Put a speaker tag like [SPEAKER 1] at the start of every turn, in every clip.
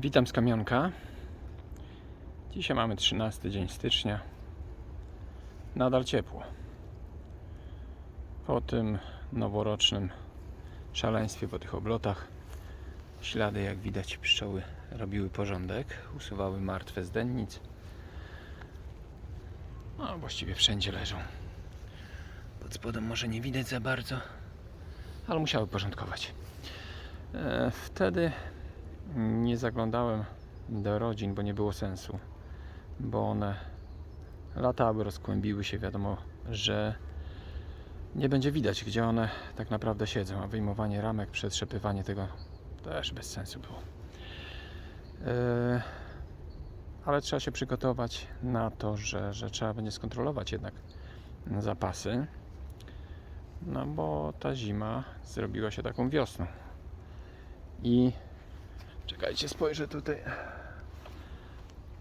[SPEAKER 1] Witam z kamionka. Dzisiaj mamy 13 dzień stycznia. Nadal ciepło. Po tym noworocznym szaleństwie, po tych oblotach, ślady, jak widać, pszczoły robiły porządek, usuwały martwe z dennic. No, właściwie wszędzie leżą. Pod spodem może nie widać za bardzo, ale musiały porządkować. E, Wtedy nie zaglądałem do rodzin, bo nie było sensu, bo one latały, rozkłębiły się. Wiadomo, że nie będzie widać, gdzie one tak naprawdę siedzą, a wyjmowanie ramek, przetrzepywanie tego też bez sensu było. E, Ale trzeba się przygotować na to, że, że trzeba będzie skontrolować jednak zapasy, no bo ta zima zrobiła się taką wiosną. I Czekajcie, spojrzę tutaj.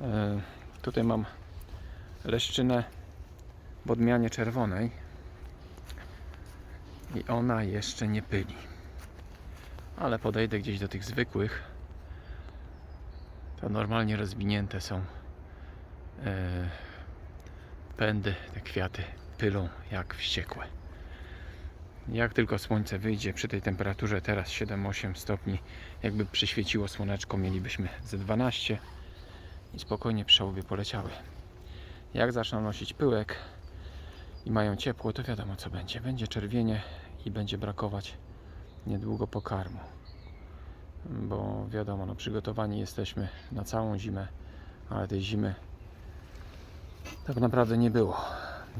[SPEAKER 1] E, tutaj mam leszczynę w odmianie czerwonej. I ona jeszcze nie pyli. Ale podejdę gdzieś do tych zwykłych. To normalnie rozwinięte są e, pędy, te kwiaty pylą jak wściekłe. Jak tylko słońce wyjdzie przy tej temperaturze teraz 7-8 stopni, jakby przyświeciło słoneczko, mielibyśmy ze 12 i spokojnie pszczoły poleciały. Jak zaczną nosić pyłek i mają ciepło, to wiadomo co będzie. Będzie czerwienie i będzie brakować niedługo pokarmu. Bo wiadomo, no, przygotowani jesteśmy na całą zimę, ale tej zimy tak naprawdę nie było.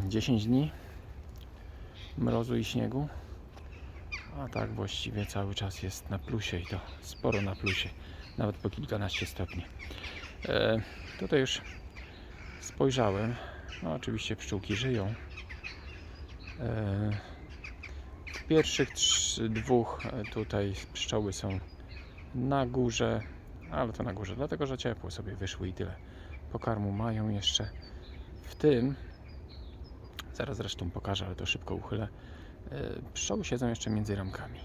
[SPEAKER 1] 10 dni mrozu i śniegu. A tak właściwie cały czas jest na plusie i to sporo na plusie, nawet po kilkanaście stopni. E, tutaj już spojrzałem. No, oczywiście pszczółki żyją. E, w pierwszych dwóch e, tutaj pszczoły są na górze, ale to na górze, dlatego że ciepło sobie wyszły i tyle. Pokarmu mają jeszcze. W tym Zaraz zresztą pokażę, ale to szybko uchylę. E, Pszczoły siedzą jeszcze między ramkami.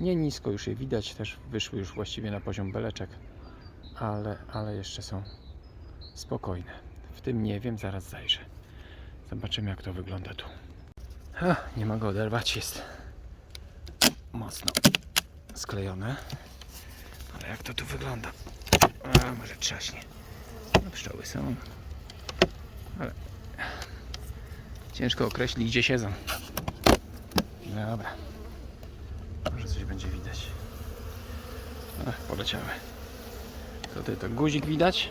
[SPEAKER 1] Nie nisko już je widać, też wyszły już właściwie na poziom beleczek, ale, ale jeszcze są spokojne. W tym nie wiem, zaraz zajrzę. Zobaczymy jak to wygląda tu. Ha, nie mogę oderwać, jest mocno sklejone. Ale jak to tu wygląda? A, może trzaśnie. No, pszczoły są. Ale Ciężko określić, gdzie siedzą. Dobra. Może coś będzie widać. Ach, poleciały. Tutaj to guzik widać.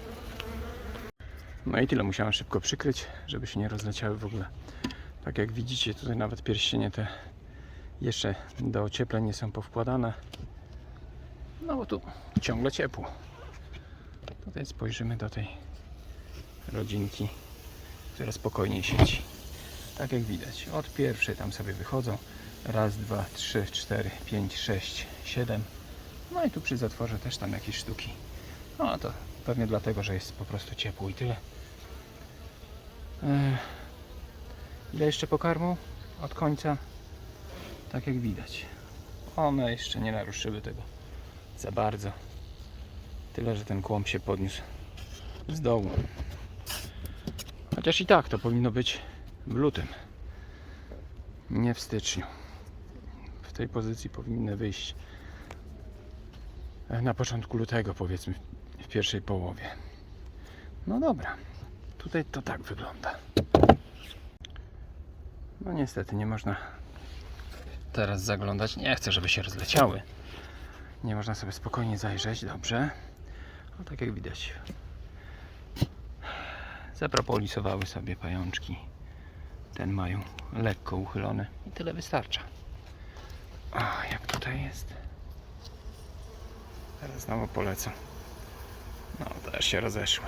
[SPEAKER 1] No i tyle musiałem szybko przykryć, żeby się nie rozleciały w ogóle. Tak jak widzicie, tutaj nawet pierścienie te jeszcze do ociepleń nie są powkładane. No bo tu ciągle ciepło. Tutaj spojrzymy do tej rodzinki, która spokojnie siedzi. Tak jak widać, od pierwszej tam sobie wychodzą. Raz, dwa, trzy, cztery, pięć, sześć, siedem. No i tu przy zatworze też tam jakieś sztuki. No to pewnie dlatego, że jest po prostu ciepło i tyle. Ile jeszcze pokarmu od końca? Tak jak widać. One jeszcze nie naruszyły tego za bardzo. Tyle, że ten kłąb się podniósł z dołu. Chociaż i tak to powinno być w lutym, nie w styczniu. W tej pozycji powinny wyjść na początku lutego, powiedzmy w pierwszej połowie. No dobra, tutaj to tak wygląda. No niestety nie można teraz zaglądać. Nie chcę, żeby się rozleciały. Nie można sobie spokojnie zajrzeć, dobrze. No tak jak widać. Zapropolisowały sobie pajączki ten mają lekko uchylony i tyle wystarcza. A jak tutaj jest? Teraz znowu polecę. No też się rozeszły.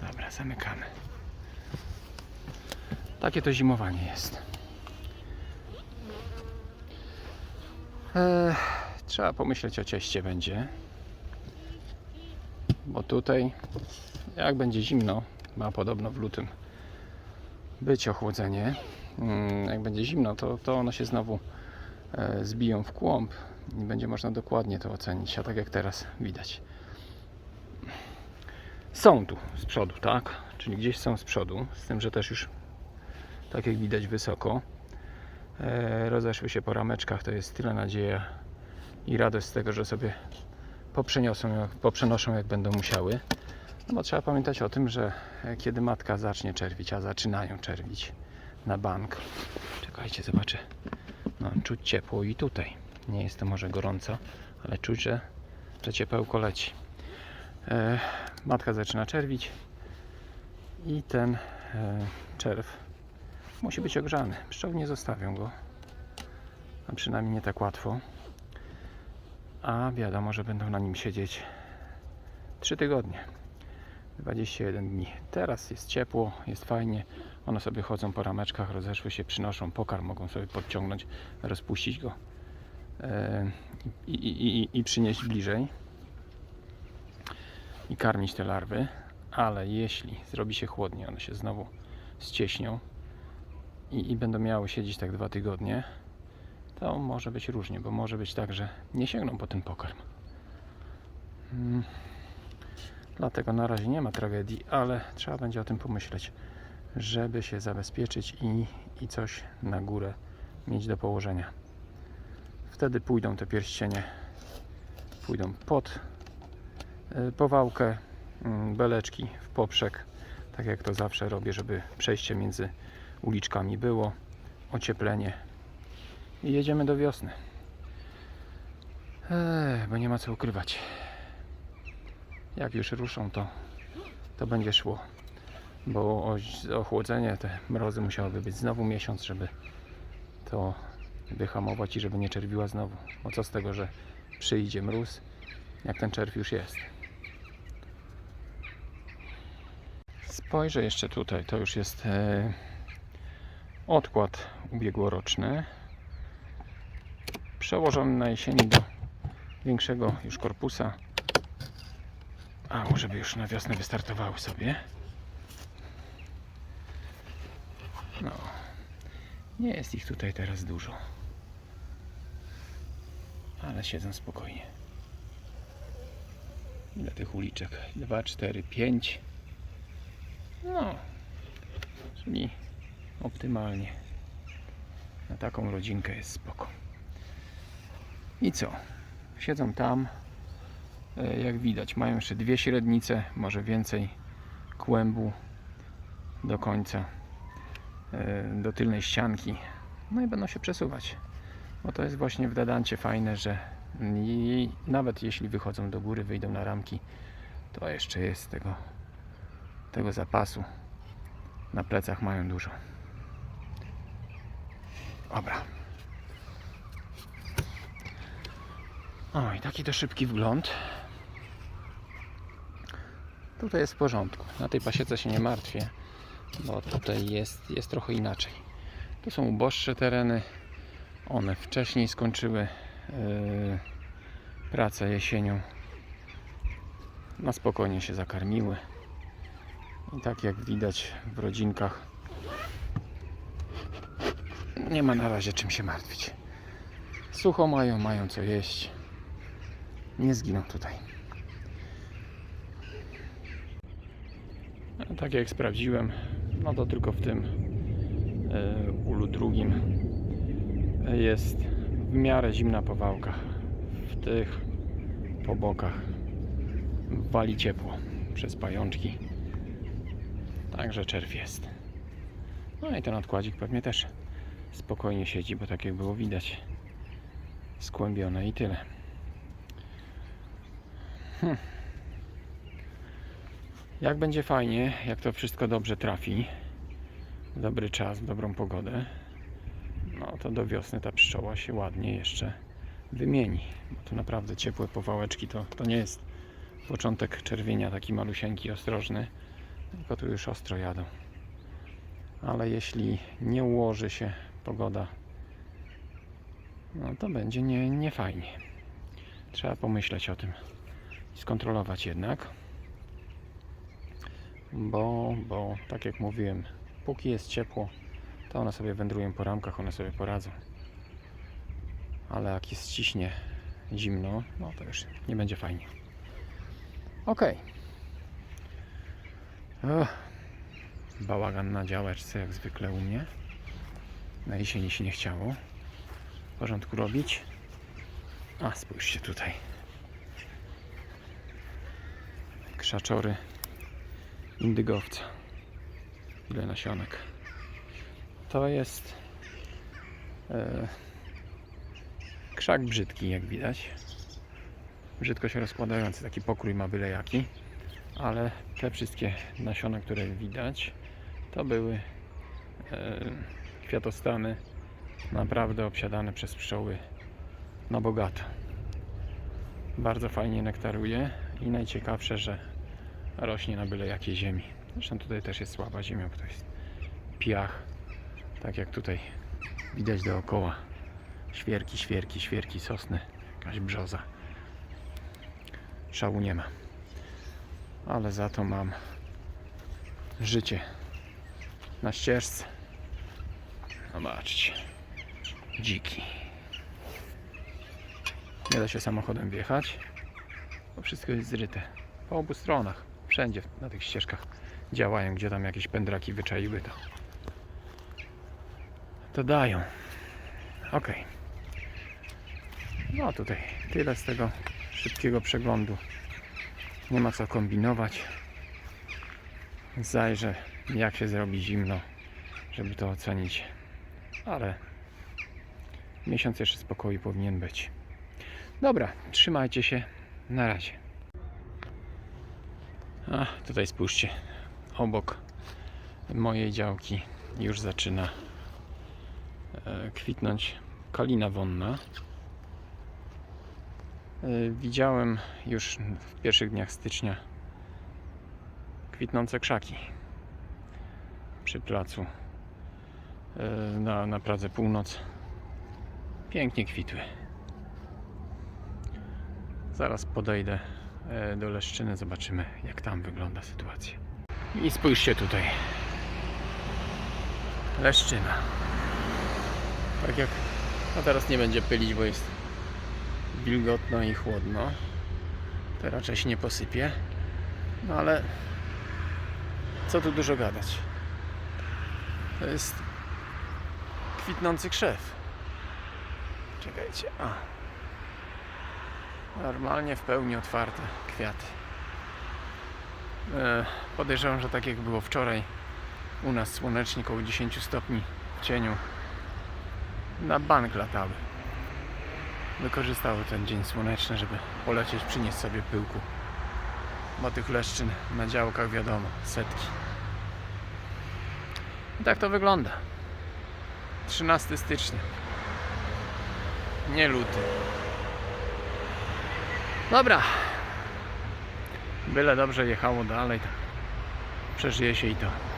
[SPEAKER 1] Dobra, zamykamy. Takie to zimowanie jest. Eee, trzeba pomyśleć o cieście będzie. Bo tutaj jak będzie zimno, ma podobno w lutym być ochłodzenie. Mm, Jak będzie zimno, to, to one się znowu e, zbiją w kłąb i będzie można dokładnie to ocenić, a tak jak teraz widać. Są tu z przodu, tak? Czyli gdzieś są z przodu, z tym, że też już tak jak widać wysoko. E, rozeszły się po rameczkach, to jest tyle nadzieja i radość z tego, że sobie poprzeniosą, poprzenoszą jak będą musiały. No bo trzeba pamiętać o tym, że e, kiedy matka zacznie czerwić, a zaczynają czerwić na bank. Czekajcie, zobaczę. No, czuć ciepło i tutaj. Nie jest to może gorąco, ale czuć, że, że ciepełko leci. E, matka zaczyna czerwić i ten e, czerw musi być ogrzany. Pszczoły nie zostawią go, a przynajmniej nie tak łatwo. A wiadomo, że będą na nim siedzieć 3 tygodnie. 21 dni. Teraz jest ciepło, jest fajnie. One sobie chodzą po rameczkach, rozeszły się, przynoszą pokarm, mogą sobie podciągnąć, rozpuścić go e, i, i, i, i przynieść bliżej i karmić te larwy. Ale jeśli zrobi się chłodnie, one się znowu ścieśnią i, i będą miały siedzieć tak dwa tygodnie, to może być różnie, bo może być tak, że nie sięgną po ten pokarm. Mm. Dlatego na razie nie ma tragedii, ale trzeba będzie o tym pomyśleć, żeby się zabezpieczyć i, i coś na górę mieć do położenia. Wtedy pójdą te pierścienie, pójdą pod y, powałkę, mm, beleczki w poprzek, tak jak to zawsze robię, żeby przejście między uliczkami było, ocieplenie i jedziemy do wiosny. Eee, bo nie ma co ukrywać. Jak już ruszą, to, to będzie szło. Bo ochłodzenie, te mrozy musiałyby być znowu miesiąc, żeby to wyhamować i żeby nie czerwiła znowu. Bo co z tego, że przyjdzie mróz, jak ten czerw już jest. Spojrzę jeszcze tutaj, to już jest e, odkład ubiegłoroczny. Przełożony na jesieni do większego już korpusa. A, żeby już na wiosnę wystartowały sobie. No, nie jest ich tutaj teraz dużo. Ale siedzą spokojnie. Ile tych uliczek? 2, 4, 5. No, czyli optymalnie. Na taką rodzinkę jest spoko. I co? Siedzą tam. E, Jak widać, mają jeszcze dwie średnice, może więcej kłębu do końca, e, do tylnej ścianki. No i będą się przesuwać. Bo to jest właśnie w dadancie fajne, że nawet jeśli wychodzą do góry, wyjdą na ramki, to jeszcze jest tego, tego zapasu. Na plecach mają dużo. Dobra. O, i taki to szybki wgląd. Tutaj jest w porządku. Na tej pasiece się nie martwię, bo tutaj jest, jest trochę inaczej. Tu są uboższe tereny. One wcześniej skończyły yy, pracę jesienią. Na spokojnie się zakarmiły. I tak jak widać w rodzinkach, nie ma na razie czym się martwić. Sucho mają, mają co jeść. Nie zginą tutaj. Tak jak sprawdziłem, no to tylko w tym e, ulu drugim jest w miarę zimna powałka. W tych po bokach wali ciepło przez pajączki. Także czerw jest. No i ten odkładzik pewnie też spokojnie siedzi, bo tak jak było widać skłębione i tyle. Hm. Jak będzie fajnie, jak to wszystko dobrze trafi, dobry czas, dobrą pogodę, no to do wiosny ta pszczoła się ładnie jeszcze wymieni. Bo tu naprawdę ciepłe powałeczki to, to nie jest początek czerwienia taki malusieńki, ostrożny, tylko tu już ostro jadą. Ale jeśli nie ułoży się pogoda, no to będzie nie, nie fajnie. Trzeba pomyśleć o tym i skontrolować jednak. Bo, bo tak jak mówiłem, póki jest ciepło, to one sobie wędrują po ramkach, one sobie poradzą. Ale jak jest ciśnie zimno, no to już nie będzie fajnie. Okay. Bałagan na działeczce, jak zwykle u mnie. Na jesieni się nie chciało w porządku robić. A, spójrzcie tutaj. Krzaczory indygowca. Ile nasionek. To jest e, krzak brzydki, jak widać. Brzydko się rozkładający, taki pokrój ma byle jaki. Ale te wszystkie nasiona, które widać, to były e, kwiatostany naprawdę obsiadane przez pszczoły na bogato. Bardzo fajnie nektaruje i najciekawsze, że rośnie na byle jakiej ziemi. Zresztą tutaj też jest słaba ziemia, bo to jest piach, tak jak tutaj widać dookoła. Świerki, świerki, świerki, sosny, jakaś brzoza. Szału nie ma. Ale za to mam życie na ścieżce. Zobaczcie. Dziki. Nie da się samochodem wjechać, bo wszystko jest zryte. Po obu stronach, wszędzie na tych ścieżkach działają, gdzie tam jakieś pędraki wyczaiły to. To dają. Ok. No tutaj tyle z tego szybkiego przeglądu. Nie ma co kombinować. Zajrzę jak się zrobi zimno, żeby to ocenić. Ale miesiąc jeszcze spokoju powinien być. Dobra, trzymajcie się. Na razie. A, tutaj spójrzcie. Obok mojej działki już zaczyna e, kwitnąć kalina wonna. E, Widziałem już w pierwszych dniach stycznia kwitnące krzaki przy placu e, na, na Pradze Północ. Pięknie kwitły. Zaraz podejdę do Leszczyny, zobaczymy jak tam wygląda sytuacja. I spójrzcie tutaj. Leszczyna. Tak jak. No teraz nie będzie pylić, bo jest wilgotno i chłodno. To raczej się nie posypie. No ale co tu dużo gadać. To jest kwitnący krzew. Czekajcie. A. Normalnie w pełni otwarte kwiaty. E, podejrzewam, że tak jak było wczoraj u nas słonecznie około 10 stopni w cieniu na bank latały. Wykorzystały ten dzień słoneczny, żeby polecieć, przynieść sobie pyłku. Bo tych leszczyn na działkach wiadomo, setki. I tak to wygląda. 13 stycznia. Nie luty. Dobra. Byle dobrze jechało dalej, przeżyje się i to.